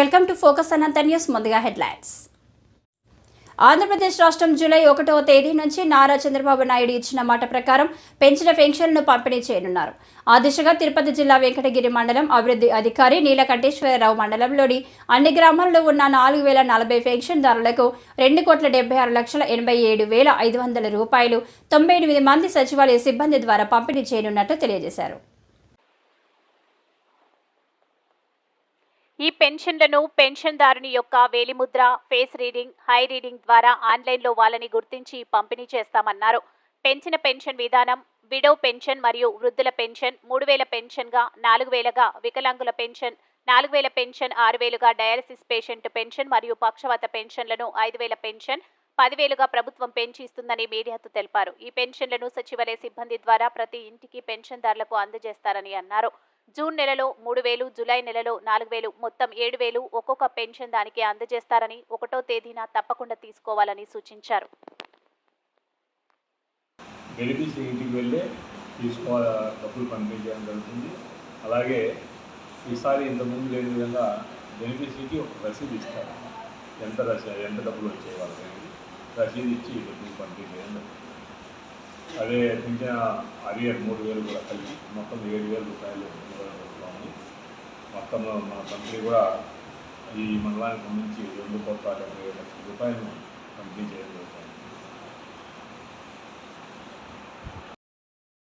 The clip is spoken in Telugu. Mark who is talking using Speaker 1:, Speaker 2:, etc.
Speaker 1: Welcome to focus Anantha news ముందుగా హెడ్లైన్స్. ఆంధ్రప్రదేశ్ రాష్ట్రం జూలై ఒకటవ తేదీ నుంచి నారా చంద్రబాబు నాయుడు ఇచ్చిన మాట ప్రకారం పెంచిన పెన్షన్లను పంపిణీ చేయనున్నారు. ఆ దిశగా తిరుపతి జిల్లా వెంకటగిరి మండలం అభివృద్ధి అధికారి నీలకంఠేశ్వరరావు మండలంలోని అన్ని గ్రామాల్లో ఉన్న నాలుగు వేల నలభై పెన్షన్దారులకు రెండు కోట్ల డెబ్బై ఆరు లక్షల ఎనభై ఏడు వేల ఐదు వందల రూపాయలు తొంభై ఎనిమిది మంది సచివాలయ సిబ్బంది ద్వారా పంపిణీ చేయనున్నట్లు తెలియజేశారు.
Speaker 2: ఈ పెన్షన్లను పెన్షన్దారుని యొక్క వేలిముద్ర ఫేస్ రీడింగ్ హై రీడింగ్ ద్వారా ఆన్లైన్లో వాళ్ళని గుర్తించి పంపిణీ చేస్తామన్నారు. పెంచిన పెన్షన్ విధానం విడో పెన్షన్ మరియు వృద్ధుల పెన్షన్ మూడు వేల పెన్షన్గా నాలుగు వేలగా వికలాంగుల పెన్షన్ నాలుగు వేల పెన్షన్ ఆరు వేలుగా డయాలసిస్ పేషెంట్ పెన్షన్ మరియు పక్షవాత పెన్షన్లను ఐదు వేల పెన్షన్ పదివేలుగా ప్రభుత్వం పెంచి ఇస్తుందని మీడియాతో తెలిపారు. ఈ పెన్షన్లను సచివాలయ సిబ్బంది ద్వారా ప్రతి ఇంటికి పెన్షన్దారులకు అందజేస్తారని అన్నారు. జూన్ నెలలో మూడు వేలు జూలై నెలలో నాలుగు వేలు మొత్తం ఏడు వేలు ఒక్కొక్క పెన్షన్ దానికి అందజేస్తారని ఒకటో తేదీన తప్పకుండా తీసుకోవాలని సూచించారు.
Speaker 3: బెనిఫిట్స్ ఇంటికి వెళ్ళే తీసుకో డబ్బులు పంపించడం జరుగుతుంది. అలాగే ఈసారి ఇంతకుముందు లేని విధంగా బెనిఫిషరీకి ఒక రసీదు ఇస్తారు. ఎంత రసీ ఎంత డబ్బులు వచ్చాయి వాళ్ళకి? రసీదు ఇచ్చి డబ్బులు పంపించడం అదే పెంచిన అరియర్ మూడు వేలు కూడా కలిపి మొత్తం ఏడు వేల రూపాయలు మొత్తం మన కంపెనీ కూడా ఈ మండలానికి సంబంధించి రెండు కోట్ల డెబ్బై లక్షల రూపాయలను పంపిణీ చేయడం జరుగుతుంది.